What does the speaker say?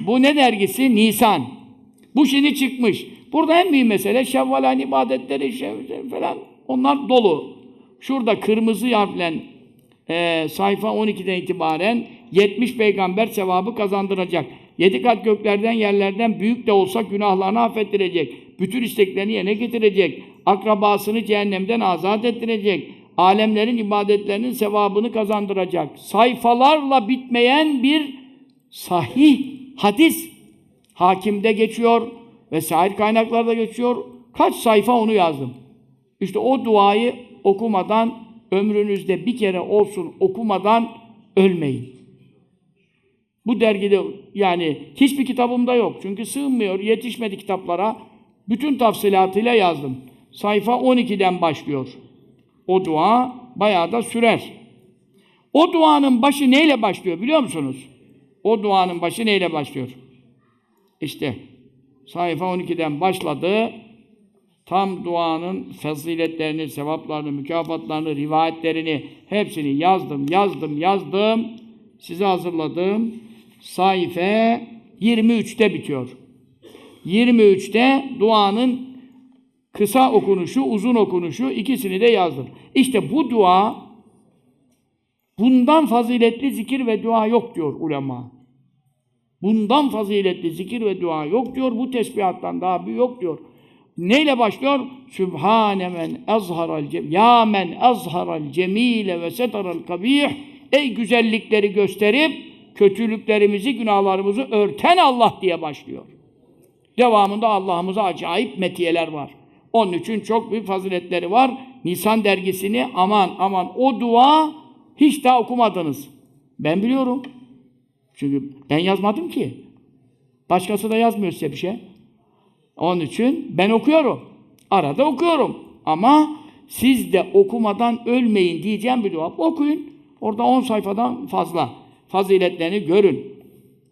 Bu ne dergisi? Nisan. Bu şimdi çıkmış. Burada en büyük mesele Şevval ayın ibadetleri şev- falan onlar dolu. Şurada kırmızı harfle e, sayfa 12'den itibaren 70 peygamber sevabı kazandıracak. Yedi kat göklerden yerlerden büyük de olsa günahlarını affettirecek. Bütün isteklerini yerine getirecek. Akrabasını cehennemden azat ettirecek. Alemlerin ibadetlerinin sevabını kazandıracak. Sayfalarla bitmeyen bir sahih hadis. Hakimde geçiyor vesaire kaynaklarda geçiyor. Kaç sayfa onu yazdım. İşte o duayı okumadan ömrünüzde bir kere olsun okumadan ölmeyin. Bu dergide yani hiçbir kitabımda yok. Çünkü sığmıyor, yetişmedi kitaplara. Bütün tafsilatıyla yazdım. Sayfa 12'den başlıyor. O dua bayağı da sürer. O duanın başı neyle başlıyor biliyor musunuz? O duanın başı neyle başlıyor? İşte sayfa 12'den başladı. Tam duanın faziletlerini, sevaplarını, mükafatlarını, rivayetlerini hepsini yazdım, yazdım, yazdım. Size hazırladım. Sayfa 23'te bitiyor. 23'te duanın kısa okunuşu, uzun okunuşu ikisini de yazdım. İşte bu dua bundan faziletli zikir ve dua yok diyor ulema. Bundan faziletli zikir ve dua yok diyor. Bu tesbihattan daha büyük yok diyor. Neyle başlıyor? Sübhane men azharal cem ya men azharal cemile ve setaral kabih ey güzellikleri gösterip kötülüklerimizi, günahlarımızı örten Allah diye başlıyor. Devamında Allah'ımıza acayip metiyeler var. Onun için çok büyük faziletleri var. Nisan dergisini aman aman o dua hiç daha okumadınız. Ben biliyorum. Çünkü ben yazmadım ki. Başkası da yazmıyor size bir şey. Onun için ben okuyorum. Arada okuyorum. Ama siz de okumadan ölmeyin diyeceğim bir dua. Okuyun. Orada 10 sayfadan fazla faziletlerini görün.